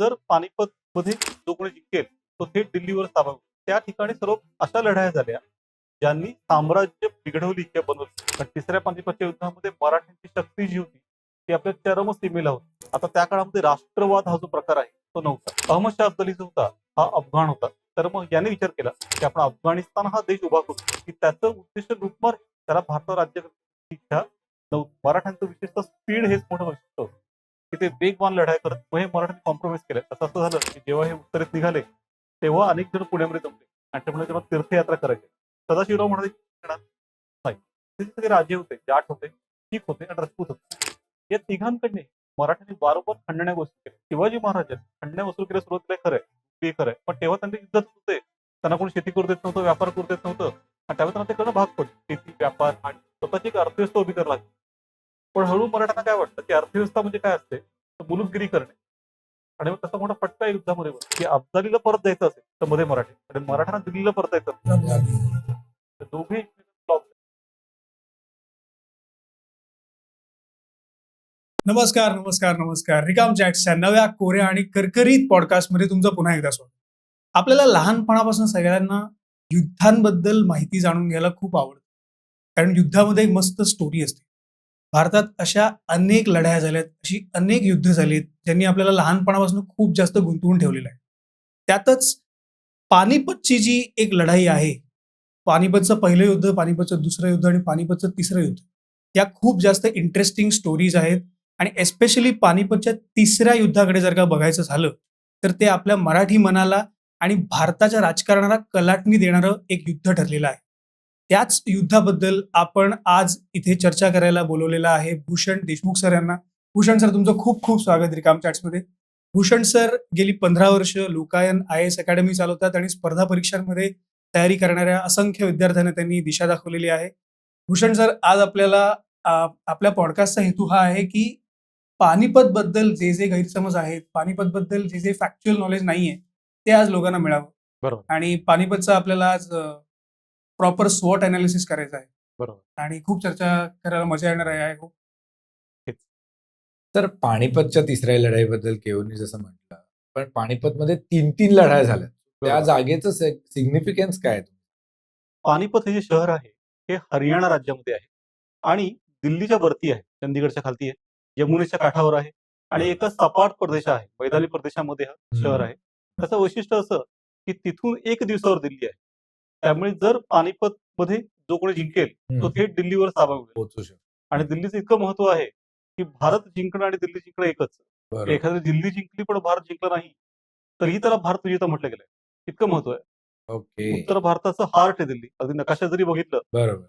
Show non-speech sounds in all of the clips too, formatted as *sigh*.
जर पानिपत मध्ये जो कोणी जिंकेल तो थेट दिल्लीवर ताबा त्या ठिकाणी सर्व अशा लढाया झाल्या ज्यांनी साम्राज्य बिघडवली किंवा बनवली पण तिसऱ्या पानिपतच्या युद्धामध्ये मराठ्यांची शक्ती जी होती ती आपल्या चरम सीमेला होती. आता त्या काळामध्ये राष्ट्रवाद हा जो प्रकार आहे तो नव्हता. अहमद शाह अफजली जो होता हा अफगाण होता. तर मग याने विचार केला की आपण अफगाणिस्तान हा देश उभा करू. की त्याचं उद्देश लुटमार त्याला भारतावर राज्य इच्छा नव्हती. मराठ्यांचं विशेषतः स्पीड हेच मोठं वैशिष्ट्य होतं. की ते वेगवान लढाई करत हे मराठ्यांनी कॉम्प्रोमाइज केलं. आता असं झालं की जेव्हा हे उत्तरेत निघाले तेव्हा अनेक जण पुण्यामध्ये जमले. आणि त्यामुळे तेव्हा तीर्थयात्रा करायची. सदाशिवराव म्हणाले नाही. ते सगळे राजे होते जाट होते शीख होते आणि राजपूत होते. या तिघांकडने मराठ्यांनी वारंवार खंडण्या गोष्टी केल्या. शिवाजी महाराजांनी खंडण्या वसूल केल्या सुरुवात केल्या खरंय ते खरंय पण तेव्हा त्यांनी युद्धात होते. त्यांना कोणी शेती करू देत नव्हतं व्यापार करू देत नव्हतं. आणि त्यावेळी त्यांना ते करणं भाग पडलं. शेती व्यापार आणि स्वतःची एक अर्थव्यवस्था उभी करायला लागली. पण हळू मराठ्यांना काय वाटतं की अर्थव्यवस्था म्हणजे काय असते? तर मुलुकगिरी करणे. आणि मग तसा मोठा फटका युद्धामध्ये. की अब्दालीला परत जायचं असेल तर मध्ये मराठी. आणि मराठ्यांना दिल्लीला परत जायचं दोघे नमस्कार नमस्कार नमस्कार. रिकाम चॅट्सच्या नव्या कोऱ्या आणि करकरीत पॉडकास्टमध्ये तुमचं पुन्हा एकदा स्वागत. आपल्याला लहानपणापासून सगळ्यांना युद्धांबद्दल माहिती जाणून घ्यायला खूप आवडतं. कारण युद्धामध्ये एक मस्त स्टोरी असते. भारतात अशा अनेक लढाया झाल्यात अशी अनेक युद्ध झालीत ज्यांनी आपल्याला लहानपणापासून खूप जास्त गुंतवून ठेवलेलं आहे. त्यातच पानिपतची जी एक लढाई आहे पानिपतचं पहिलं युद्ध पानिपतचं दुसरं युद्ध आणि पानिपतचं तिसरं युद्ध या खूप जास्त इंटरेस्टिंग स्टोरीज आहेत आणि एस्पेशली पानिपतच्या तिसऱ्या युद्धाकडे जर का बघायचं झालं तर ते आपल्या मराठी मनाला आणि भारताच्या राजकारणाला कलाटणी देणारं एक युद्ध ठरलेलं आहे. त्याच युद्धाबद्दल आपण आज इथे चर्चा करायला बोलवलेलं आहे भूषण देशमुख सर यांना. भूषण सर तुमचं खूप खूप स्वागत रिकाम चॅट्समध्ये. भूषण सर गेली पंधरा वर्ष लोकायन आय एस अकॅडमी चालवतात आणि स्पर्धा परीक्षांमध्ये तयारी करणाऱ्या असंख्य विद्यार्थ्यांना त्यांनी दिशा दाखवलेली आहे. भूषण सर आज आपल्याला आपल्या पॉडकास्टचा हेतू हा आहे की पानिपत बद्दल जे जे गैरसमज आहेत पानिपत बद्दल जे जे फॅक्च्युअल नॉलेज नाहीये ते आज लोकांना मिळावं. बरोबर. आणि पानिपतचं आपल्याला आज प्रॉपर स्वॉट अनालिसिस करायचं आहे. बरोबर. आणि खूप चर्चा करायला मजा येणार आहे आय होप तर पानिपतच्या तिसऱ्या लढाईबद्दल केवनी जसं म्हटलं पण पानिपतमध्ये तीन तीन लढाया झाल्या. त्या. जागेचं सिग्निफिकन्स काय आहे? पानिपत हे जे शहर आहे हे हरियाणा राज्यामध्ये आहे. आणि दिल्लीच्या वरती आहे चंदीगडच्या खालती आहे. यमुनेच्या काठावर आहे. आणि एका सपाट प्रदेश आहे मैदानी प्रदेशामध्ये हा शहर आहे. त्याचं वैशिष्ट्य असं की तिथून एक दिवसावर दिल्ली आहे. त्यामुळे जर पानिपत मध्ये जो कोणी जिंकेल तो. थेट दिल्लीवर शकतो आणि दिल्लीचं इतकं महत्त्व आहे की भारत जिंकणं आणि दिल्ली जिंकणं एकच. एखादी दिल्ली जिंकली पण भारत जिंकला नाही तरीही त्याला भारत विजेता म्हटलं गेलंय. इतकं महत्त्व आहे. ओके. उत्तर भारताचं हार्ट आहे दिल्ली. अगदी नकाशा जरी बघितलं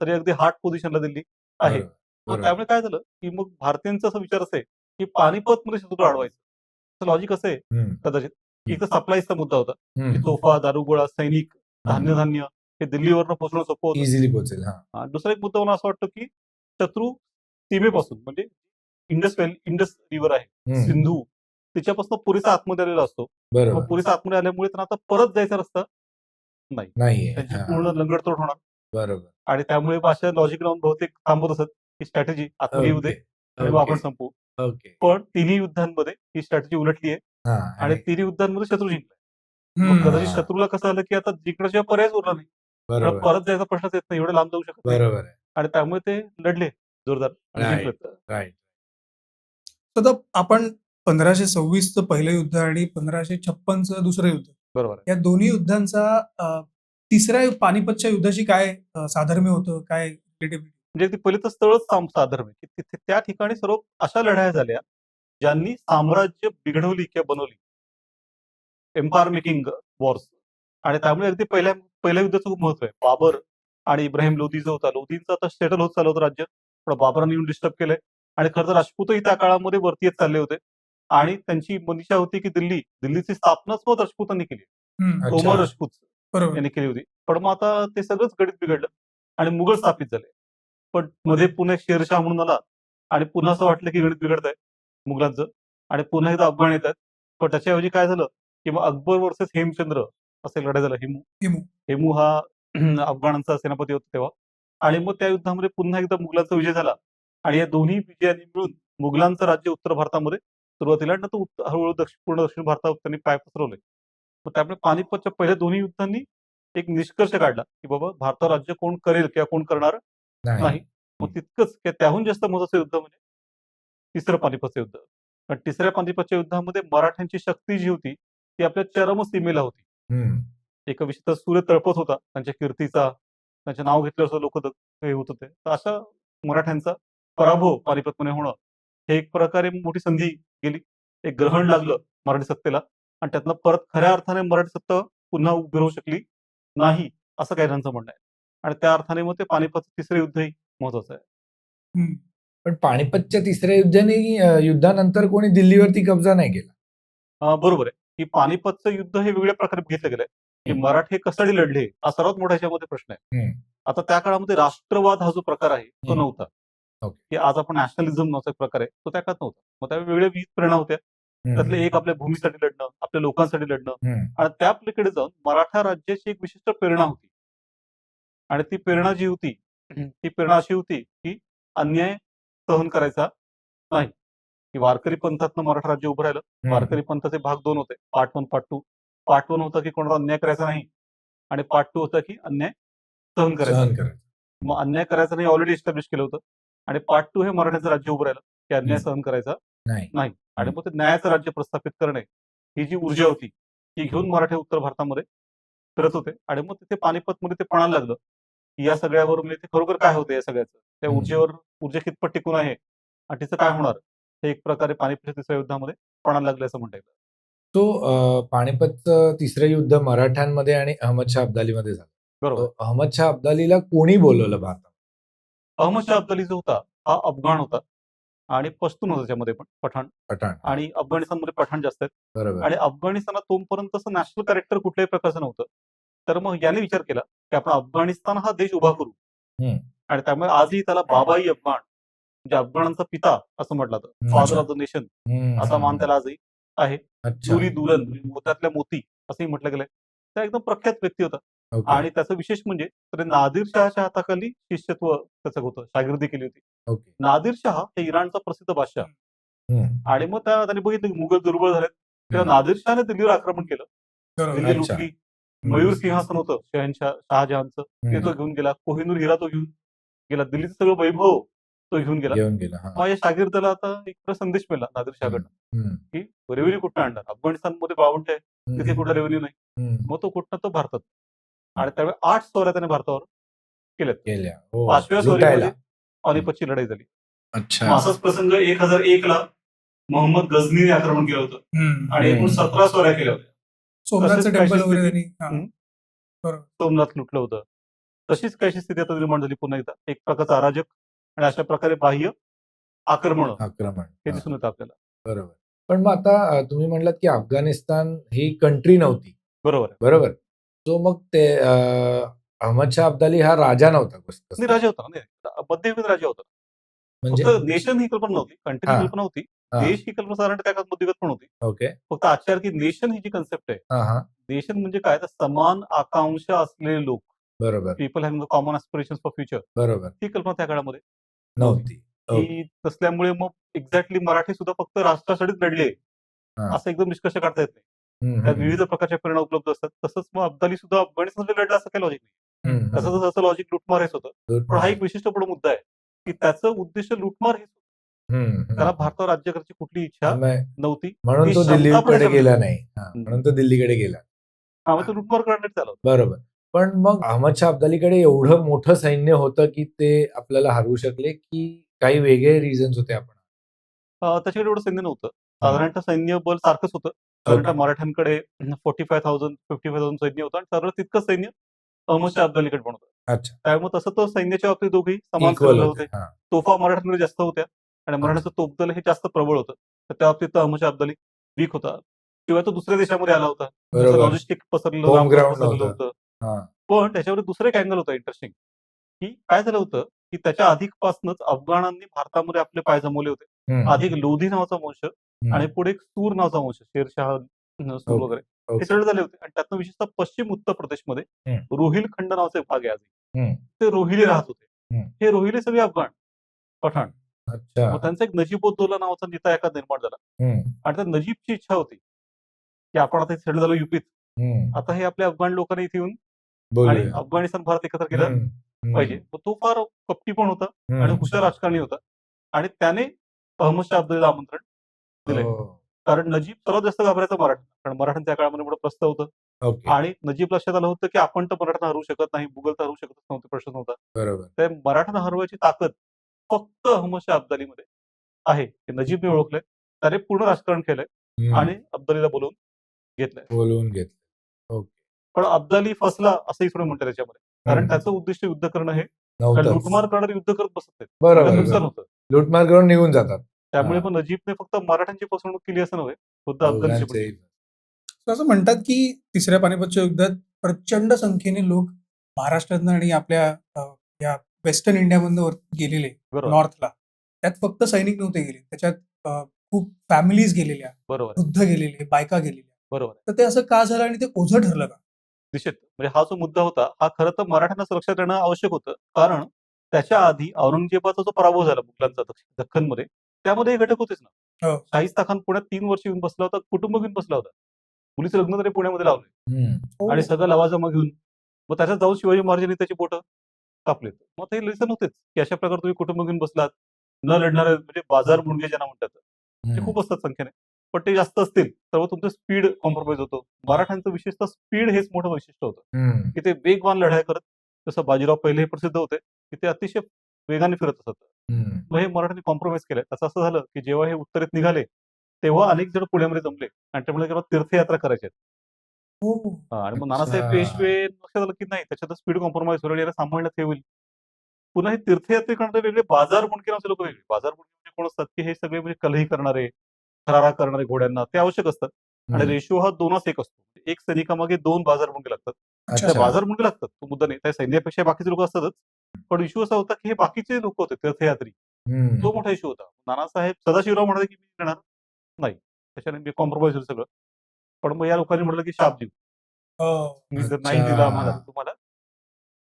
तरी अगदी हार्ट पोझिशनला दिल्ली आहे. त्यामुळे काय झालं की मग भारतीयांचा असा विचार असे की पानिपत मध्ये शत्रू अडवायचं लॉजिक असे कदाचित एक तर सप्लायचा मुद्दा होता. की. तोफा दारुगोळा सैनिक धान्य धान्य हे दिल्लीवरनं पोहोचणं सोपं होतं. इझिली पोहोचेल हा. दुसरा एक मुद्दा मला असं वाटतं की शत्रू सीमेपासून म्हणजे इंडस व्हॅली इंडस रिव्हर आहे हम्म, सिंधू तिच्यापासून पुरेसा आतमध्ये आलेला असतो. मग बरोबर पुरेसा आतमध्ये आल्यामुळे त्यांना आता परत जायचा रस्ता नाही. नाहीये त्यांची हा, पूर्ण लंगडतोड होणार. बरोबर. आणि त्यामुळे अशा लॉजिक लावून बहुतेक थांबत असत ही स्ट्रॅटेजी आतमध्ये येऊ दे ओके, आणि मग आपण संपू ओके. पण तिन्ही युद्धांमध्ये ही स्ट्रॅटेजी उलटली आहे. हा आणि आणि तिन्ही युद्धांमध्ये शत्रू मग हम्म. कदाचित शत्रूला कसं आलं की आता जिंकण्याशिवाय पर्यायच उरला नाही. परत जायचा प्रश्नच येत नाही एवढे लांब जाऊ शकत नाही. बरोबर आहे. आणि त्यामुळे ते लढले जोरदार आणि Right. जिंकलेत. राईट तर आपण पंधराशे सव्वीसचं पहिलं युद्ध आणि पंधराशे छप्पनचं दुसरं युद्ध बरोबर आहे. या दोन्ही युद्धांचा अ, तिसऱ्या पानिपतच्या युद्धाशी काय अ, साधर्म्य होतं? काय रिलेटिव्हिटी म्हणजे ती पहिले तर स्थळच साम- साधर्म आहे की तिथे त्या ठिकाणी सर्व अशा लढाया झाल्या ज्यांनी साम्राज्य बिघडवली किंवा बनवली. एम्पायर मेकिंग वॉर्स आणि त्यामुळे अगदी पहिल्या पहिल्या युद्धाचं खूप महत्त्व आहे. बाबर आणि इब्राहिम लोधी जो होता लोधींचं आता सेटल होत चाललं होतं राज्य. पण बाबरांनी येऊन डिस्टर्ब केलंय. आणि खरं तर राजपूतही त्या काळामध्ये वरती येत चालले होते. आणि त्यांची मनीषा होती की दिल्ली. दिल्लीची स्थापनाच मग राजपूतांनी केली. अच्छा. उमर राजपूत बरोबर. यांनी केली होती. पण मग आता ते सगळंच गणित बिघडलं आणि मुघल स्थापित झाले. पण मध्ये पुन्हा एक शेरशाह म्हणून आला. आणि पुन्हा असं वाटलं की गणित बिघडत आहे मुघलांचं. आणि पुन्हा एकदा अफगाण येत आहेत. पण त्याच्याऐवजी काय झालं की मग अकबर वर्सेस हेमचंद्र असे लढाई झाला हेमू. हेमू. हेमू हा *clears throat* अफगाणांचा सेनापती होता तेव्हा. आणि मग त्या युद्धामध्ये पुन्हा एकदा मुघलांचा विजय झाला. आणि या दोन्ही विजयांनी मिळून मुघलांचं राज्य उत्तर भारतामध्ये सुरुवातीला नंतर उत्त- हळूहळू दक्षिण पूर्ण दक्षिण भारतात त्यांनी पाय पसरवले. मग त्यामुळे पानिपतच्या पहिल्या दोन्ही युद्धांनी एक निष्कर्ष काढला की बाबा भारतावर राज्य कोण करेल किंवा कोण करणार नाही. मग तितकंच किंवा त्याहून जास्त महत्वाचं युद्ध म्हणजे तिसरं पानिपतचं युद्ध. कारण तिसऱ्या पानिपतच्या युद्धामध्ये मराठ्यांची शक्ती जी होती ती आपल्या चरम सीमेला होती. एका विशिष्ट सूर्य तळपत होता. त्यांच्या कीर्तीचा त्यांचे नाव घेतल्यावर लोक हे होत होते. तर अशा मराठ्यांचा पराभव पानिपतमध्ये होणं हे एक प्रकारे मोठी संधी गेली. एक ग्रहण लागलं मराठी सत्तेला आणि त्यातनं परत खऱ्या अर्थाने मराठी सत्ता पुन्हा उभी राहू शकली नाही असं काही जणांचं म्हणणं आहे. आणि त्या अर्थाने मग ते पानिपतचं तिसरं युद्धही महत्वाचं आहे. पण पानिपतच्या तिसऱ्या युद्धाने युद्धानंतर कोणी दिल्लीवरती कब्जा नाही केला? बरोबर आहे. की पानिपतचं युद्ध हे वेगळ्या प्रकारे घेतलं गेलंय की. मराठे कशासाठी लढले हा सर्वात मोठा याच्यामध्ये प्रश्न आहे. आता त्या काळामध्ये राष्ट्रवाद हा जो प्रकार आहे तो. नव्हता. की आज आपण नॅशनलिझम नावाचा एक प्रकार आहे तो त्या काळात नव्हता मग त्या वेगळ्या विविध प्रेरणा होत्या. त्यातले एक आपल्या भूमीसाठी लढणं आपल्या लोकांसाठी लढणं. आणि त्या पलीकडे जाऊन मराठा राज्याची एक विशिष्ट प्रेरणा होती आणि ती प्रेरणा जी होती ती प्रेरणा अशी होती की अन्याय सहन करायचा नाही की वारकरी पंथातनं मराठा राज्य उभं राहिलं. वारकरी पंथाचे भाग दोन होते. Part one part two part one होता की कोणाला अन्याय करायचा नाही आणि पार्ट टू होता की अन्याय सहन करायचा. मग अन्याय करायचा नाही ऑलरेडी एस्टॅब्लिश केलं होतं. आणि पार्ट टू हे मराठ्याचं राज्य उभं राहिलं की अन्याय. सहन करायचा नाही. आणि मग ते न्यायाचं राज्य प्रस्थापित करणे ही जी ऊर्जा होती ती घेऊन मराठे उत्तर भारतामध्ये फिरत होते. आणि मग तिथे पानिपतमध्ये ते पणाला लागलं की या सगळ्यावर म्हणजे ते खरोखर काय होतं या सगळ्याचं? त्या. ऊर्जेवर ऊर्जा कितपत टिकून आहे. आणि तिचं काय होणार? हे एक प्रकारे पानिपतच्या तिसऱ्या युद्धामध्ये पणाला लागलं असं म्हणता येईल. तो पानिपतचं तिसरं युद्ध मराठ्यांमध्ये आणि अहमद शाह अब्दालीमध्ये झालं. बरोबर. तो अहमद शाह अब्दालीला कोणी बोलवलं भारतात अहमद शाह अब्दाली जो होता हा अफगाण होता आणि पश्तून होता त्याच्यामध्ये पण पठाण. पठाण. आणि अफगाणिस्तानमध्ये पठाण जास्त आहेत. बरोबर. आणि अफगाणिस्तानात तोपर्यंत असं नॅशनल कॅरेक्टर कुठल्याही प्रकारचं नव्हतं. तर मग याने विचार केला की आपण अफगाणिस्तान हा देश उभा करू. आणि त्यामुळे आजही त्याला बाबाई अफगाण. म्हणजे अफगाणांचा पिता असं म्हटलं जातं. हम्म. Father of the nation. असा मान त्याला आजही आहे. दुरी दुलन म्हणजे मोत्यातल्या मोती असंही म्हटलं गेलंय. त्या एकदम प्रख्यात व्यक्ती होता. आणि त्याचं विशेष म्हणजे तर नादिर शहाच्या हाताखाली शिष्यत्व त्याचं होतं. शागिर्दी केली होती. नादिर शहा हे इराणचा प्रसिद्ध बादशाह. आणि मग त्या त्यांनी बघितलं की मुघल दुर्बळ झालेत. तेव्हा. नादिर शहाने दिल्लीवर आक्रमण केलं. दिल्ली. लुटली. मयूर सिंहासन होतं. शहनशाह शहाजहानचं. ते तो. घेऊन गेला. कोहिनूर हिरा तो घेऊन गेला. दिल्लीचं सगळं वैभव. तो घेऊन गेला. घेऊन गेला हा. मग या शागिर्दाला आता एक संदेश मिळाला नादिर शहाकडनं हम्म. की रेव्हेन्यू कुठं आणणार? अफगाणिस्तानमध्ये बावंट आहे. तिथे. कुठं रेव्हेन्यू नाही. हम्म. मग तो कुठनं? तो भारतात. आणि त्यावेळी आठ स्वाऱ्या त्याने भारतावर केल्यात. गेल्या हो पाचव्या लुटायला. स्वारीमध्ये पानिपतची लढाई झाली. अच्छा. असाच प्रसंग एक हजार एक ला मोहम्मद गझनीने आक्रमण केलं होतं. हम्म. आणि एकूण हम्म. सतरा स्वाऱ्या केल्या होत्या. सोमनाथचं तसेच टेम्पल काहीशी वगैरे स्थिती- त्यांनी हा. हम्म. सोमनाथ लुटलं होतं. तशीच काहीशी स्थिती आता निर्माण झाली पुन्हा एकदा. एक प्रकारचा अराजक आणि अशा प्रकारे बाह्य आक्रमण आक्रमण. हे हा, दिसून येतं आपल्याला. बरोबर. पण मग आता तुम्ही म्हणलात की अफगाणिस्तान ही कंट्री नव्हती. बरोबर बरोबर. सो मग ते अहमद शाह अब्दाली हा राजा नव्हता राजा होता. ना. मध्ययुगीन राजा होता. म्हणजे नेशन ही कल्पना नव्हती. कंट्री हा. ही कल्पना होती. हा, देश ही कल्पना साधारण त्या बुद्धिगत पण होती. ओके. फक्त आजच्या की नेशन ही जी कन्सेप्ट आहे हा हा. नेशन म्हणजे काय? तर समान आकांक्षा असलेले लोक. बरोबर. People have common aspiration for future बरोबर. ही कल्पना त्या काळामध्ये. नव्हती. ओके. की नसल्यामुळे मग एक्झॅक्टली मराठी सुद्धा फक्त राष्ट्रासाठीच लढले हा. असं एकदम निष्कर्ष काढता येत नाही. त्यात विविध प्रकारच्या प्रेरणा उपलब्ध असतात. तसंच मग अफगाणी सुद्धा अफगाणिस्तानमध्ये लढलं असं काही लॉजिक नाही. तसं. तसं लॉजिक लुटमार हेच होतं. पण हा एक विशिष्ट पुढे मुद्दा आहे की त्याचं उद्देश लुटमार हेच. त्याला भारतावर राज्य करायची कुठली इच्छा नव्हती. म्हणून ती तो क्षमता दिल्लीकडे गेला नाही. हा, म्हणून तो दिल्लीकडे गेला. हा मग तो लुटमार करण्यात झालं बरोबर. पण मग अहमद शाह अब्दालीकडे एवढं मोठं सैन्य होतं की ते आपल्याला हरवू शकले की काही वेगळे रिझन्स होते आपण. त्याच्याकडे एवढं सैन्य नव्हतं. साधारणतः सैन्य बल सारखंच होतं. साधारणतः. मराठ्यांकडे forty five thousand fifty five thousand सैन्य होतं आणि सरळ तितकंच सैन्य अहमद शाह अब्दालीकडे पण होतं. त्यामुळे तसं तर सैन्याच्या बाबतीत दोघेही समान होते. तोफा मराठ्यांकडे जास्त होत्या आणि मराठ्याचं तोफदल हे जास्त प्रबळ होतं. तर त्या बाबतीत अहमद शाह अब्दाली वीक होता. शिवाय तो दुसऱ्या देशामध्ये आला होता. लॉजिस्टिक पसरलेलं नव्हतं. होतं. पण त्याच्यावर दुसरं एक अँगल होतं इंटरेस्टिंग की काय झालं होतं की त्याच्या अधिकपासूनच अफगाणांनी भारतामध्ये आपले पाय जमवले होते एक लोधी नावाचा वंश. आणि पुढे एक सूर नावाचा वंश शेरशाह सूर वगैरे. हे सगळे झाले होते आणि त्यातनं विशेषतः पश्चिम उत्तर प्रदेशमध्ये. रोहिल खंड नावाचा भाग आहे आधी. ते रोहिले राहत होते. हे रोहिले सगळे अफगाण पठाण त्यांचा एक नजीबोद्दौला नावाचा नेता एका निर्माण झाला आणि त्या नजीबची इच्छा होती की आपण आता सेटल झालो युपीत. आता हे आपल्या अफगाण लोकांनी इथे येऊन आणि अफगाणिस्तान भारत एकत्र केलं पाहिजे. तो फार कपटी पण होता. आणि हुशार राजकारणी होता. आणि त्याने अहमद शाह अब्दुल्ला आमंत्रण दिलंय. हो. कारण नजीब सर्वात जास्त घाबरायचा मराठा. कारण मराठ्यांच्या त्या काळामध्ये मोठं प्रस्ताव होतं. आणि नजीब लक्षात आलं होतं की आपण तर मराठा हरू शकत नाही मुघल तर हरू शकत नव्हते प्रश्न नव्हता बरोबर. त्या मराठा हरवायची ताकद फक्त अहमद शाह अब्दालीमध्ये आहे. हे नजीबने ओळखलंय. त्याने पूर्ण राजकारण केलंय आणि अब्दालीला बोलवून घेतलंय. बोलवून घेतलं पण अब्दाली फसला असंही थोडं म्हणतं त्याच्यामध्ये. कारण. त्याचं उद्दिष्ट युद्ध करणं हे. लुटमार करणारे युद्ध करत बसत बरोबर नुकसान. होतं. लूटमार करून निघून जातात. त्यामुळे. मग नजीबने फक्त मराठ्यांची फसवणूक केली असं नव्हे खुद्द पण. तर असं म्हणतात की तिसऱ्या पानिपतच्या युद्धात प्रचंड संख्येने लोक महाराष्ट्रातनं आणि आपल्या या वेस्टर्न इंडियामधनं वरती गेलेले नॉर्थला त्यात फक्त सैनिक नव्हते गेले. त्याच्यात खूप फॅमिलीज गेलेल्या बरोबर. वृद्ध गेलेले बायका गेलेल्या. बरोबर. तर ते असं का झालं आणि ते ओझं ठरलं का? निश्चित म्हणजे हा जो मुद्दा होता हा खरं तर मराठ्यांना सुरक्षा देणं आवश्यक होतं. कारण त्याच्या आधी औरंगजेबाचा जो पराभव झाला मुघलांचा दक्षिण दख्खनमध्ये त्यामध्ये हे घटक होतेच ना. हो. शाहिस्ता खान पुण्यात तीन वर्ष येऊन बसला होता कुटुंब घेऊन बसला होता. मुलीचं लग्न तरी पुण्यामध्ये लावले. हम्म, आणि सगळं लवाजमा घेऊन मग त्याच्यात जाऊन शिवाजी महाराजांनी त्याची बोटं कापलेत. मग ते लेसन होतेच की अशा प्रकारे तुम्ही कुटुंब घेऊन बसलात. न लढणारे म्हणजे बाजार मुंडगे ज्यांना म्हणतात ते. खूप असतात संख्येने. पण ते जास्त असतील तर मग तुमचं स्पीड कॉम्प्रोमाइज होतो. मराठ्यांचं विशेषतः स्पीड हेच मोठं वैशिष्ट्य होतं. की ते वेगवान लढाई करत जसं बाजीराव पहिले हे प्रसिद्ध होते की ते अतिशय वेगाने फिरत असत. मग हे मराठ्यांनी कॉम्प्रोमाइज केलंय त्याचं असं झालं की जेव्हा हे उत्तरेत निघाले तेव्हा अनेक जण पुण्यामध्ये जमले. आणि त्यामुळे तीर्थयात्रा करायच्या हो. हा, आणि मग नानासाहेब. पेशवे लक्षात आलं की नाही त्याच्यात स्पीड कॉम्प्रोमाइज होईल याला सांभाळण्यात हे होईल. पुन्हा हे तीर्थयात्रे करणारे वेगळे बाजार मुंडके नावाचे लोक वेगळे. बाजार मुंडके म्हणजे कोण असतात की हे सगळे म्हणजे कलही करणारे थरारा करणारे घोड्यांना ते आवश्यक असतात आणि. रेशो हा दोनास एक असतो. एक सैनिकामागे दोन बाजार मुंडके लागतात बाजार मुंडके लागतात. तो मुद्दा नाही. त्या सैन्यापेक्षा बाकीचे लोक असतातच. पण इश्यू असा होता की हे बाकीचे लोक होते तीर्थयात्री. तो मोठा इश्यू होता. नानासाहेब सदाशिवराव म्हणाले की मी येणार नाही. त्याच्याने मी कॉम्प्रोमाइज होईल सगळं. पण मग या लोकांनी म्हटलं की शाप देऊ. हो. मी जर नाही. दिला आम्हाला तुम्हाला.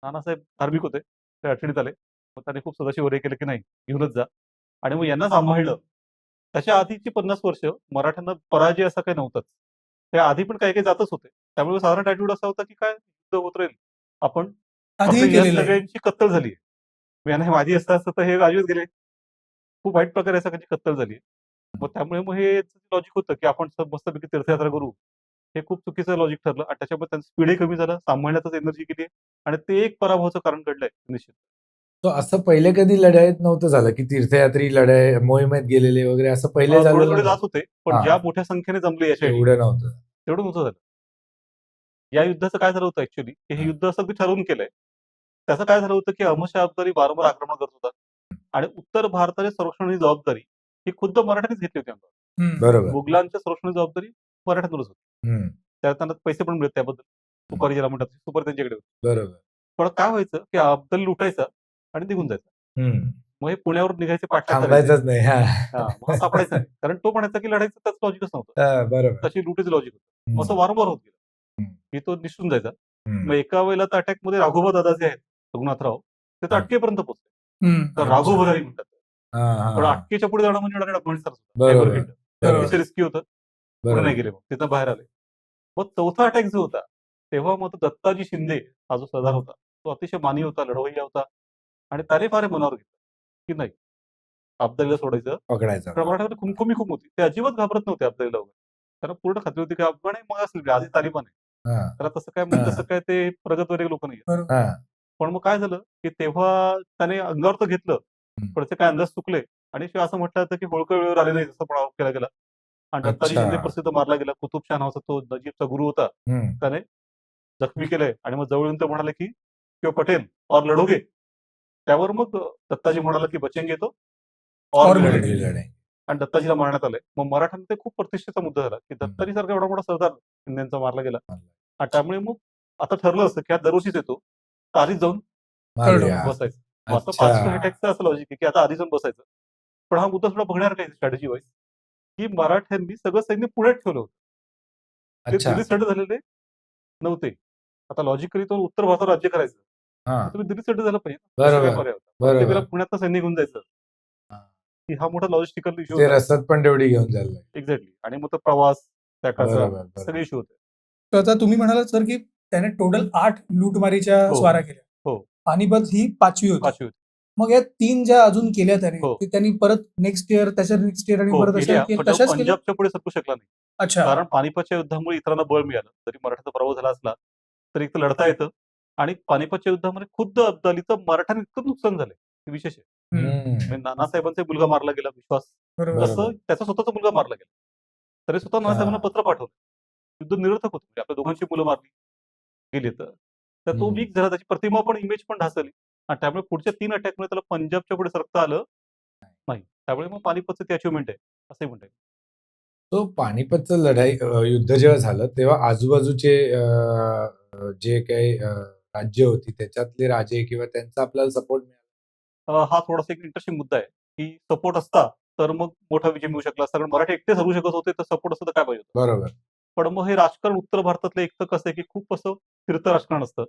नानासाहेब धार्मिक होते. ते अडचणीत आले. मग त्याने खूप सदाशिव हे केलं की नाही घेऊनच जा. आणि मग यांना सांभाळलं. त्याच्या आधीची पन्नास वर्ष मराठ्यांना पराजय असा काही नव्हताच. त्या आधी पण काही काही जातच होते. त्यामुळे साधारण ॲटिट्यूड असा होता की काय युद्ध होत राहील आपण सगळ्यांची कत्तल झाली आहे. माझी असतं असतं तर हे राजूच गेले. खूप वाईट प्रकारे सगळ्यांची कत्तल झाली मग त्यामुळे मग हे लॉजिक होतं की आपण मस्तपैकी तीर्थयात्रा करू. हे खूप चुकीचं लॉजिक ठरलं आणि त्याच्यामुळे त्यांचं स्पीडही कमी झालं. सांभाळण्यातच एनर्जी गेली आणि ते एक पराभवाचं कारण घडलंय निश्चित. तो असं पहिले कधी लढाईत नव्हतं झालं की तीर्थयात्री लढाई मोहिमेत गेलेले वगैरे असं पहिले थोडे झालं थोडे जात होते पण हा. ज्या मोठ्या संख्येने जमले यासाठी एवढं नव्हतं. तेवढं नव्हतं झालं. या युद्धाचं काय झालं होतं ऍक्च्युली की हे युद्ध असं मी ठरवून केलंय. त्याचं काय झालं होतं की अहमद शाह अब्दाली वारंवार आक्रमण करत होता आणि उत्तर भारताच्या संरक्षणाची जबाबदारी ही खुद्द मराठ्यांनीच घेतली होती अंगावर. बरोबर. मुघलांच्या संरक्षणाची जबाबदारी मराठ्यांवरच होती. हम्म, त्या त्यांना पैसे पण मिळत त्याबद्दल. सुपारी ज्याला म्हणतात सुपारी त्यांच्याकडे होती. बरोबर. पण काय व्हायचं की अब्दल लुटायचा आणि निघून जायचा. मग हे पुण्यावर निघायचे. थांबायचंच नाही हा. हा, सापडायचं नाही. कारण तो म्हणायचा की लढायचं त्याच लॉजिकच नव्हतं. हा, बरोबर. तशी लुटीचं लॉजिक होतं. असं वारंवार होत गेलं. की तो निसटून जायचा. मग एका वेळेला त्या अटॅकमध्ये राघोबा दादा जे आहेत रघुनाथराव. ते तर. अटकेपर्यंत पोहोचले. तर राघो भरारी म्हणतात. पण. अटकेच्या पुढे जाणं म्हणजे अफगाणिस्तान रिस्की होतं. नाही गेले मग. तिथं बाहेर आले. मग चौथा अटॅक जो होता तेव्हा मग दत्ताजी शिंदे हा जो सरदार होता तो अतिशय मानी होता लढवय्या होता. आणि त्याने फार मनावर घेतलं की नाही अब्दालीला सोडायचं. पकडायचा मराठ्यामध्ये खुमखुमी खूप होती. ते अजिबात घाबरत नव्हते अब्दालीला वगैरे. त्यांना पूर्ण खात्री होती की अफगाण आहे मग असेल आधी तालिबान आहे. हा, त्याला तसं काय हा. तसं काय ते प्रगत वगैरे लोक नाही. हा. पण मग काय झालं की तेव्हा त्याने अंगावर तर घेतलं. पण ते काय अंदाज चुकले. आणि शिवाय असं म्हटलं जातं की होळकर वेळेवर आले नाही जसं पण आरोप केला गेला. आणि दत्ताजी. शिंदे प्रसिद्ध मारला गेला. कुतुब शाह नावाचा तो नजीबचा गुरु होता. त्याने जखमी केलंय. आणि मग जवळ येऊन ते म्हणाले की किंवा पटेल और लढोगे. त्यावर मग दत्ताजी म्हणाला की बचेंगे तो और लढाई आणि दत्ताजीला मारण्यात आलंय मग मराठ्यांमध्ये खूप प्रतिष्ठेचा मुद्दा झाला की दत्ताजी सारखा एवढा मोठा सरदार शिंदेचा मारला गेला. आणि त्यामुळे मग आता ठरलं असतं की हा दरवर्षीच येतो. तर आधीच जाऊन. बसायचं. मग आता अच्छा. पाच हॅटॅकचं असं लॉजिक आहे की आता आधी जाऊन बसायचं. पण हा मुद्दा थोडा बघणार काय स्ट्रॅटेजी वाईज की मराठ्यांनी सगळं सैन्य पुण्यात ठेवलं होतं. ते दिल्ली झालेले नव्हते. आता लॉजिकली तो उत्तर भारतात राज्य करायचं. हा. तुम्ही दिल्ली सेट झालं पाहिजे दुसरा काय बरोबर पर्याय होता? प्रत्येक वेळेला बरोबर. पुण्यात सैन्य घेऊन जायचं. हा. की हा मोठा लॉजिस्टिकल इश्यू ते होता. रसद पण तेवढी घेऊन चाललंय एक्झॅक्टली आणि मग तो प्रवास त्याचा बरोबर बरोबर. सगळे इश्यू होते. तर आता तुम्ही म्हणालात सर की त्याने टोटल आठ लूटमारीच्या हो. स्वाऱ्या केल्या. हो. पानिपत ही पाचवी होती. पाचवी होती. मग या तीन ज्या अजून केल्या त्याने हो. ते त्यांनी परत नेक्स्ट इयर त्याच्या नेक्स्ट इयर आणि हो, परत केल्या, अशा केल्या- पण तो तशाच केल्या? पंजाबच्या पुढे सरकू शकला नाही. अच्छा. कारण पानिपतच्या युद्धामुळे इतरांना बळ मिळालं. जरी मराठाचा पराभव झाला असला तरी एक तर लढता येतं. आणि पानिपतच्या युद्धामध्ये खुद्द अब्दालीचं मराठ्यांनी इतकं नुकसान झालंय हे विशेष आहे. म्हणजे नानासाहेबांचा मुलगा मारला गेला विश्वास. तसं त्याचा स्वतःचा मुलगा मारला गेला. तरी स्वतः नानासाहेबांना. पत्र पाठवलं. युद्ध निरर्थक होतं. म्हणजे आपल्या दोघांची मुलं मारली गेली तर. तर तो. वीक झाला त्याची प्रतिमा पण इमेज पण ढासळली. आणि त्यामुळे पुढच्या तीन अटॅकमुळे त्याला पंजाबच्या पुढे सरकता आलं नाही. त्यामुळे मग पानिपतचं ती अचिव्हमेंट आहे असंही म्हणता येईल. तो पानिपतचं लढाई युद्ध जेव्हा झालं तेव्हा आजूबाजूचे जे काही राज्य होती त्याच्यातले राजे किंवा त्यांचा आपल्याला सपोर्ट मिळाला. हा थोडासा एक इंटरेस्टिंग मुद्दा आहे की सपोर्ट असता तर मग मोठा विजय मिळू शकला असता. कारण मराठी एकटे हरवू शकत होते तर सपोर्ट असतं तर काय पाहिजे होतं? बरोबर. पण मग हे राजकारण उत्तर भारतातलं एक तर कसं आहे की खूप असं फिरतं राजकारण असतं.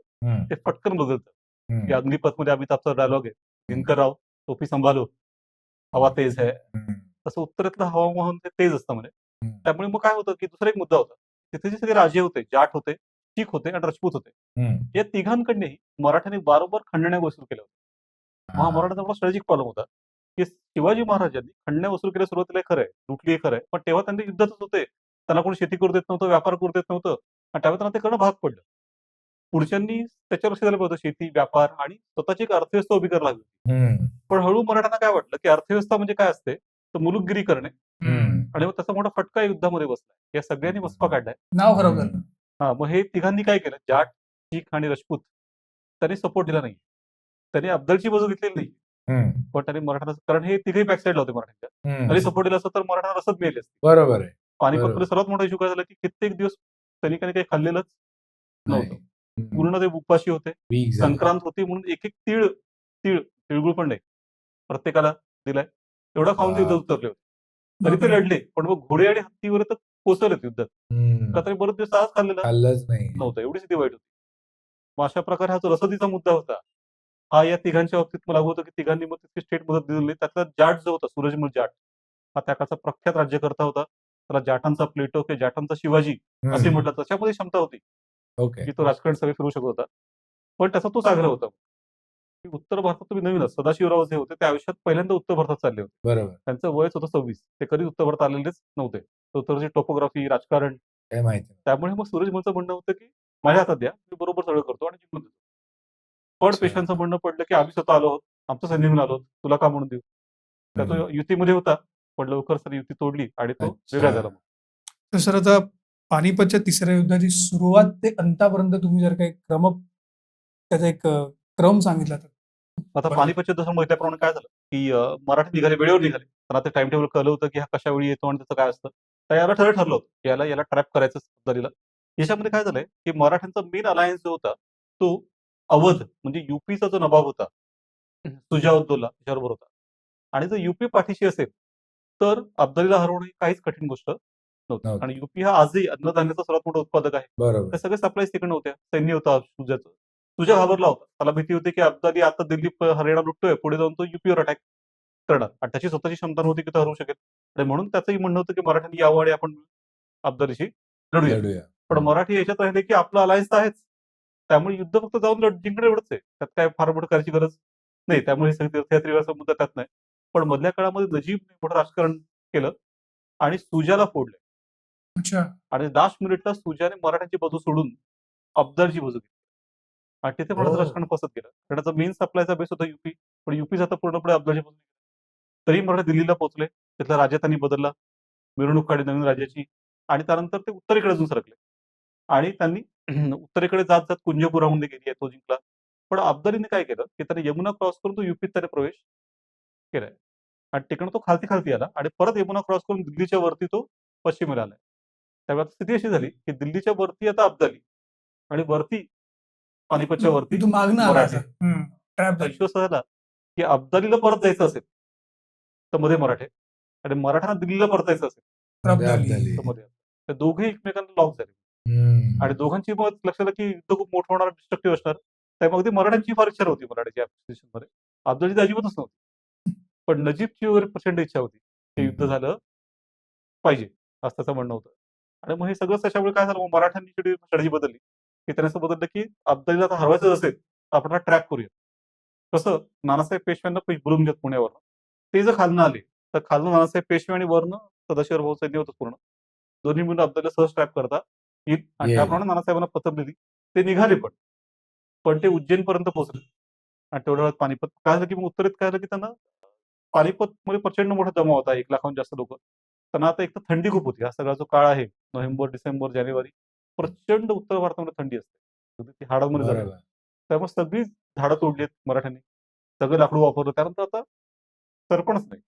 ते पटकन बदलतं. की अग्निपथमध्ये अमिताभचा डायलॉग आहे. दिनकरराव टोपी संभालो हवा तेज आहे. तसं उत्तरेतलं हवामान तेज असतं म्हणे. हम्म. त्यामुळे मग काय होतं की दुसरा एक मुद्दा होता. तिथे जे सगळे राजे होते जाट होते शीख होते आणि राजपूत होते. या तिघांकडनंही मराठ्यांनी वारंवार खंडण्या वसूल केल्या होत्या. महामराठाचा मोठा स्ट्रॅटेजिक प्रॉब्लेम होता. की शिवाजी महाराजांनी खंडण्या वसूल केल्या सुरुवातीला खरं आहे लुटली हे खरं आहे पण तेव्हा त्यांनी युद्धातच होते. त्यांना कोणी शेती करू देत नव्हतं व्यापार करू देत नव्हतं. आणि त्यांना ते करणं भाग पडलं. पुढच्यांनी त्याच्यावर लक्ष पाहिजे होतं, शेती व्यापार आणि स्वतःची एक अर्थव्यवस्था उभी करायला लागली. पण हळू मराठ्यांना काय वाटलं? की अर्थव्यवस्था म्हणजे काय असते? तर मुलुकगिरी करणे. आणि मग त्याचा मोठा फटका युद्धामध्ये बसला. या सगळ्यांनी वसपा काढलाय. नाव झालं. हा मग हे तिघांनी काय केलं? जाट शीख आणि राजपूत. त्यांनी सपोर्ट दिला नाही. त्यांनी अब्दलची बाजू घेतलेली नाही. पण त्यांनी मराठा कारण हे तिघही बॅकसाईडला होते मराठ्यांच्या. त्यांनी सपोर्ट दिला असतं तर मराठा रसद मिळाली बरोबर आहे. पानिपतमध्ये. सर्वात मोठा इश्यू काय झाला की कित्येक दिवस सैनिकांनी काही खाल्लेलंच नव्हतं. पूर्ण ते उपाशी होते. संक्रांत होती म्हणून एक एक तीळ तीळ तिळगुळ पण नाही. प्रत्येकाला दिलाय. एवढा खाऊन ते उतरले होते. तरी ते. लढले पण मग घोडे आणि हत्तीवर तर कोसळलेत युद्धात हम्म. का तरी बरेच दिवस आज खाल्लेला खाल्लंच नाही. नव्हतं. एवढी स्थिती वाईट होती. मग अशा प्रकारे हा जो रसदीचा मुद्दा होता हा या तिघांच्या बाबतीत मला होतं की तिघांनी मग तितकी स्टेट मदत दिली. त्यातला जाट जो होता सूरजमल जाट हा त्या काळचा प्रख्यात राज्यकर्ता होता. त्याला जाटांचा प्लेटो किंवा जाटांचा शिवाजी असे. म्हटलं त्याच्यामध्ये क्षमता होती की तो राजकारण सगळे फिरू शकत होता. पण त्याचा तोच आग्रह होता. उत्तर भारतात तुम्ही नवीन सदाशिवराव जे होते ते आयुष्यात पहिल्यांदा उत्तर भारतात चालले होते बरोबर त्यांचं वयच होतं सव्वीस ते कधीच उत्तर भारतात आलेलेच नव्हते तर उत्तरची टोपोग्राफी राजकारण काय माहिती नाही. त्यामुळे मग सूरजमलचं म्हणणं होतं की माझ्या हातात द्या मी बरोबर सगळं करतो आणि जिंकून देतो पण. पेशांचं म्हणणं पडलं की आम्ही स्वतः आलो आहोत आमचं सैन्य घेऊन आलो तुला का म्हणून देऊ त्या तो. युतीमध्ये होता पण लवकर सर युती तोडली आणि तो. वेगळा झाला मग. तर सर आता पानिपतच्या तिसऱ्या युद्धाची सुरुवात ते अंतापर्यंत तुम्ही जर काही क्रम त्याचा एक क्रम सांगितला तर आता. पानिपतच्या जसं म्हटल्याप्रमाणे काय झालं की अं, मराठी निघाले वेळेवर निघाले. त्यांना ते टाइम टेबल कळलं होतं की हा कशा वेळी येतो आणि त्याचं काय असतं. तर याला ठरलं ठरलं होतं की याला याला ट्रॅप करायचं दरीला याच्यामध्ये काय झालंय की मराठ्यांचा मेन अलायन्स जो होता तो अवध म्हणजे युपीचा जो नवाब होता सुजाउद्दौला त्याच्याबरोबर होता. आणि जर युपी पाठीशी असेल तर अब्दालीला हरवणं ही काहीच कठीण गोष्ट नव्हती. नव्हती. आणि युपी हा आजही अन्नधान्याचा सर्वात मोठा उत्पादक आहे. बरोबर. त्या सगळे सप्लाय तिकडे होत्या. सैन्य होता सुजाचं. सुजा घाबरला होता. त्याला भीती होती की अब्दाली आता दिल्ली हरियाणा लुटतोय पुढे जाऊन तो युपीवर अटॅक करणार. आणि त्याची स्वतःची क्षमता नव्हती की तो हरवू शकेल. आणि म्हणून त्याचंही म्हणणं होतं की मराठ्यांनी यावं आणि आपण अब्दालीशी लढूया. पण मराठी याच्यात राहिले की आपलं अलायन्स तर आहेच. त्यामुळे युद्ध फक्त जाऊन लढ- जिंकणं एवढंच आहे. त्यात काय फार मोठं करायची गरज नाही. त्यामुळे हे सगळे तीर्थयात्रेचा मुद्दा त्यात नाही. पण मधल्या काळामध्ये नजीबने मोठं राजकारण केलं आणि सुजाला फोडले. आणि लास्ट मिनिटला सुजाने मराठ्यांची बाजू सोडून अब्दालची बाजू घेतली. तिथे हो. राजकारण फसत गेलं कारण त्याचा मेन सप्लायचा बेस होता युपी पण युपी आता पूर्णपणे बाजू तरी मराठा दिल्लीला पोहोचले. तिथला राज्य त्यांनी बदलला. मिरवणूक काढली नवीन राज्याची आणि त्यानंतर ते उत्तरेकडे अजून सरकले. आणि त्यांनी *clears throat* उत्तरेकडे जात जात कुंजपुरामध्ये गेली आहे तो जिंकला. पण अब्दालीने काय केलं? की त्याने यमुना क्रॉस करून तो युपीत त्याने प्रवेश केलाय. आणि तिकडनं तो खालती खालती आला आणि परत यमुना क्रॉस करून दिल्लीच्या वरती तो पश्चिमेला आलाय. त्यावेळेस स्थिती अशी झाली की दिल्लीच्या वरती आता अब्दाली आणि वरती पानिपतच्या वरती तू मागणं आला मराठे. ट्रॅप झाली. विश्वास झाला की अब्दालीला परत जायचं असेल तर मध्ये मराठे. आणि मराठ्यांना दिल्लीला परत जायचं असेल ट्रॅप झाली. तर मध्ये. तर दोघे एकमेकांना लॉक झाले. हम्म. आणि दोघांची मत लक्षात आलं की युद्ध खूप मोठं होणार डिस्ट्रक्टिव्ह असणार. त्यामुळे अगदी मराठ्यांची फार इच्छा होती मराठ्याच्या मध्ये. अब्दालीची अजिबातच नव्हती. पण नजीबची वगैरे प्रचंड इच्छा होती. ते युद्ध झालं पाहिजे असं त्याचं म्हणणं होतं. आणि मग हे सगळं त्याच्यामुळे काय झालं? मग मराठ्यांनी स्ट्रॅटेजी बदलली की त्याने असं बदललं की अब्दालीला आता हरवायचं असेल तर आपण ट्रॅक करूया. कसं नानासाहेब पेशव्यांना बोलून घेत पुण्यावर ते जर खालनं आले तर खालनं नानासाहेब पेशवे आणि वरनं सदाशिव भाऊ सैन्य होतं पूर्ण. दोन्ही मिळून अब्दालीला सहज ट्रॅप करता येईल आणि. त्याप्रमाणे नानासाहेबांना पत्र दिली. ते निघाले पण. पण ते उज्जैन पर्यंत पोहोचले. आणि तेवढ्या वेळात पानिपत काय झालं की मग उत्तरेत काय झालं की त्यांना पानिपत मध्ये प्रचंड मोठा जमा होता एक लाखाहून जास्त लोक. त्यांना आता एक तर थंडी खूप होती. हा सगळा जो काळ आहे नोव्हेंबर डिसेंबर जानेवारी प्रचंड उत्तर भारतामध्ये थंडी असते. ती हाडामध्ये त्यामुळे सगळी झाडं तोडली आहेत मराठ्यांनी. सगळं लाकडू वापरलं त्यानंतर आता सरपणच नाही.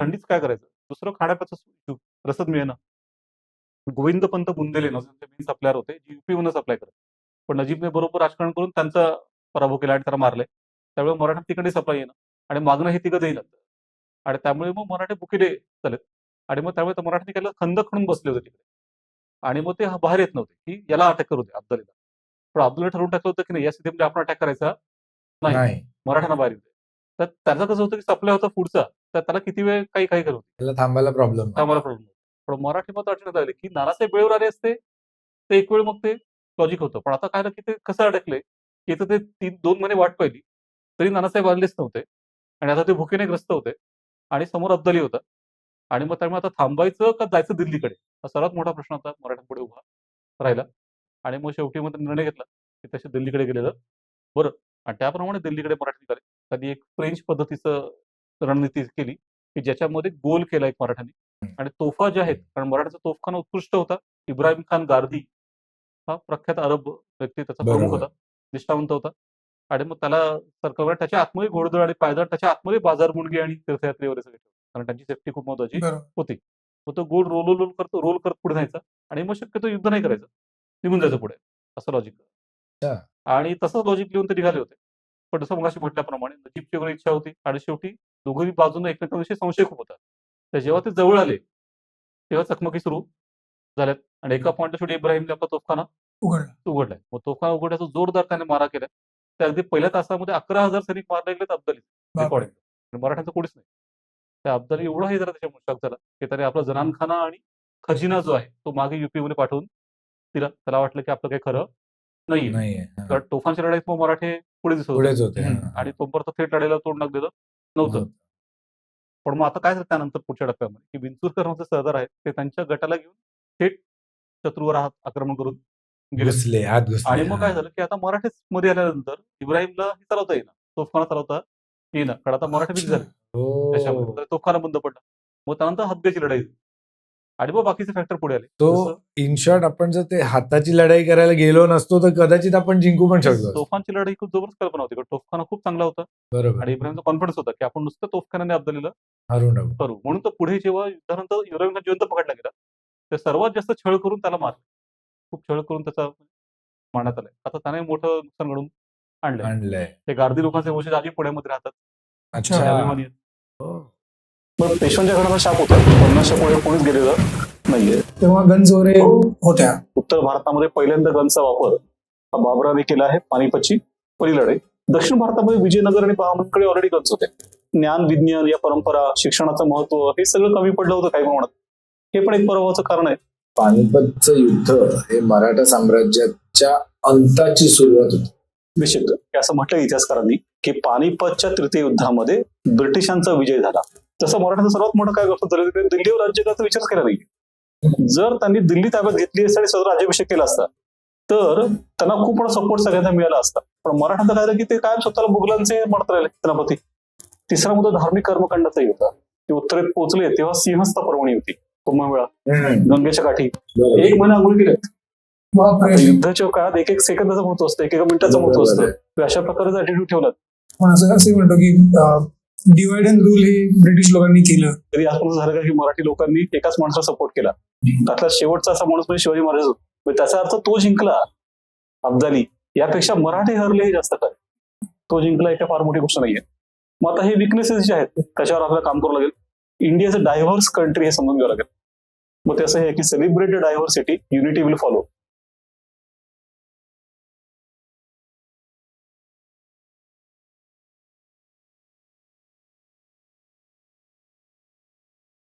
थंडीच काय करायचं? दुसरं खाण्याप्याचं रसद मिळेना. गोविंद पंत बुंदेले सप्लायर होते. जी युपी मधून सप्लाय करत. पण नजीबने बरोबर राजकारण करून त्यांचा पराभव केला आणि त्याला मारले. त्यामुळे मराठा तिकडे सप्लाय येणं आणि मागणं हे तिकडे येईल आणि त्यामुळे मग मराठे बुकिले चालत आणि मग त्यामुळे त्या मराठ्यांनी केलं खंद खणून बसले होते तिकडे. आणि मग ते बाहेर येत नव्हते की याला अटॅक करू दे अब्दुलीला. पण अब्दुलने ठरवून टाकलं होतं की नाही या स्थितीमध्ये आपण अटॅक करायचा नाही. मराठ्यांना बाहेर येते तर त्याचं कसं होतं की सप्लाय होता पुढचा तर त्याला किती वेळ काही काही करत त्याला थांबायला प्रॉब्लेम आम्हाला प्रॉब्लेम पण मराठी मत अडचणीत आले की नानासाहेब वेळेवर आले असते ते एक वेळ मग ते लॉजिक होतं. पण आता काय झालं की ते कसं अडकले की इथं ते तीन दोन महिने वाट पाहिली तरी नानासाहेब आलेच नव्हते. आणि आता ते भुकेने ग्रस्त होते. आणि समोर अब्दाली होता. आणि मग त्यामुळे आता थांबायचं का जायचं दिल्लीकडे? हा सर्वात मोठा प्रश्न होता मराठ्यांपुढे उभा राहिला. आणि मग शेवटी मग निर्णय घेतला की तसे दिल्लीकडे गेलेलं बरं. आणि त्याप्रमाणे दिल्लीकडे मराठी निघाले. त्यांनी एक फ्रेंच पद्धतीचं रणनीती केली की ज्याच्यामध्ये गोल केला एक मराठ्यांनी. आणि तोफा ज्या आहेत कारण मराठाचा तोफखाना उत्कृष्ट होता. इब्राहिम खान गार्दी हा प्रख्यात अरब व्यक्ती त्याचा प्रमुख. होता. निष्ठावंत होता. आणि मग त्याला सरकारवर त्याच्या आतमध्ये घोडदळ आणि पायदळ त्याच्या आतमध्ये बाजार मुंडगे आणि तीर्थयात्रे वगैरे सगळे. कारण त्यांची सेफ्टी खूप महत्वाची होती. मग तो गोल रोल रोल करतो रोल करत पुढे जायचा आणि मग शक्यतो युद्ध नाही करायचं. निघून जायचं पुढे. असं लॉजिक. आणि तसंच लॉजिक लिहून ते निघाले होते. पण जसं मगाशी म्हटल्याप्रमाणे नजीबची वगैरे इच्छा होती आणि शेवटी दोघंही बाजूने एकमेकांविषयी संशय खूप होता. तर जेव्हा ते जवळ आले तेव्हा चकमकी सुरू झाल्यात आणि एका पॉईंटला शेवटी इब्राहिमने आपला तोफखाना उघडलं. उघडलाय. मग तोफखाना उघडण्याचा जोरदार त्याने मारा केला. ते अगदी पहिल्या तासामध्ये अकरा हजार सैनिक मारले गेलेत अब्दाली मराठ्यांचं कोणीच नाही. त्या अब्दाली एवढा हे जरा त्याच्या शॉक झाला की त्याने आपला जनानखाना आणि खजिना जो आहे तो मागे युपी मध्ये पाठवून दिला. त्याला वाटलं की आपलं काही खरं नाही. कारण तोफांच्या लढाईत मग मराठे पुढे दिसत होते. आणि तोपर्यंत थेट लढाईला तोंड लागलेलं नव्हतं. पण मग आता काय झालं त्यानंतर पुढच्या टप्प्यामध्ये? की विंचुरकर जे सरदार आहेत ते त्यांच्या गटाला घेऊन थेट शत्रूवर हात आक्रमण करून घुसले आणि मग काय. झालं की आता मराठीच मध्ये आल्यानंतर इब्राहिमला हे चालवता येईना. तोफखाना चालवता येईना कारण आता मराठी बिझी झाले? हो. त्याच्यामध्ये तर तोफखाना बंद पडला. मग त्यानंतर हदग्याची लढाई. आणि मग बाकीचे फॅक्टर पुढे आले. तो इन शॉर्ट आपण जर ते हाताची लढाई करायला गेलो नसतो तर कदाचित आपण जिंकू पण शकलो असतो. तोफांची लढाई खूप जबरदस्त कल्पना होती. कारण तोफखाना खूप चांगला होता. बरोबर. आणि इब्राहिमचा कॉन्फिडन्स होता की आपण नुसतं तोफखान्याने अब्दालीला टाकू. करू. म्हणून तो पुढे जेव्हा युद्धानंतर युरोपियन जिवंत पकडला गेला तर सर्वात जास्त छळ करून त्याला मारलं. खूप छळ करून त्याचा मारण्यात आलाय आता त्याने मोठं नुकसान घडून आणलंय. आणलंय. ते गार्दी लोकांचे वंशज आधी पुण्यामध्ये राहतात. अभिमानी. आहेत. हो. पण पेशव्यांच्या घराचा शाप होता. पन्नासच्या पुढे कोणीच गेलेलं नाहीये. तेव्हा वगैरे होत्या. उत्तर भारतामध्ये पहिल्यांदा गनचा वापर हा बाबराने केला आहे. पानिपतची पहिली लढाई. दक्षिण भारतामध्ये विजयनगर आणि बहामनकडे ऑलरेडी गन्स होते. ज्ञान विज्ञान या परंपरा शिक्षणाचं महत्त्व हे सगळं कमी पडलं होतं काही प्रमाणात. हे पण एक पराभवाचं कारण आहे. पानिपतचं युद्ध हे मराठा साम्राज्याच्या अंताची सुरुवात होती. निश्चित. असं म्हटलं इतिहासकारांनी की पानिपतच्या तृतीय युद्धामध्ये ब्रिटिशांचा विजय झाला. तसं मराठ्याचं सर्वात मोठं काय गोष्ट झाली दिल्लीवर राज्य करायचा विचार केला नाही. जर त्यांनी दिल्ली ताब्यात घेतली असती आणि स्वतः राज्याभिषेक केला असता तर त्यांना खूप मोठा सपोर्ट सगळ्यांना मिळाला असता. पण मराठ्यांचं काय झालं की ते काय स्वतःला मुघलांचे म्हणत राहिले सेनापती. तिसरा मुद्दा धार्मिक कर्मकांडाचाही होता. ते उत्तरेत पोहोचले तेव्हा सिंहस्थ पर्वणी होती. कुंभमेळा गंगेच्या काठी. एक महिना आंघोळ केले. युद्धाच्या काळात एक एक सेकंदाचं महत्त्व असतं एक एक मिनिटाचं महत्त्व असतं. अशा प्रकारचा ऍटिट्यूड ठेवला. पण असं असे म्हणतो की डिवाइड अँड रूल हे ब्रिटिश लोकांनी केलं. तरी आजपर्यंत झालं का की मराठी लोकांनी एकाच माणसाला सपोर्ट केला. त्यातला शेवटचा असा माणूस म्हणजे शिवाजी महाराज. होते. म्हणजे त्याचा अर्थ तो जिंकला अब्दाली. यापेक्षा मराठी हरले हे जास्त काय तो जिंकला एका फार मोठी गोष्ट नाहीये. मग आता हे विकनेसेस जे आहेत त्याच्यावर आपल्याला काम करावं लागेल. इंडियाचं डायव्हर्स कंट्री हे समजून घ्यावं लागेल. मग ते असं आहे की celebrated diversity unity will follow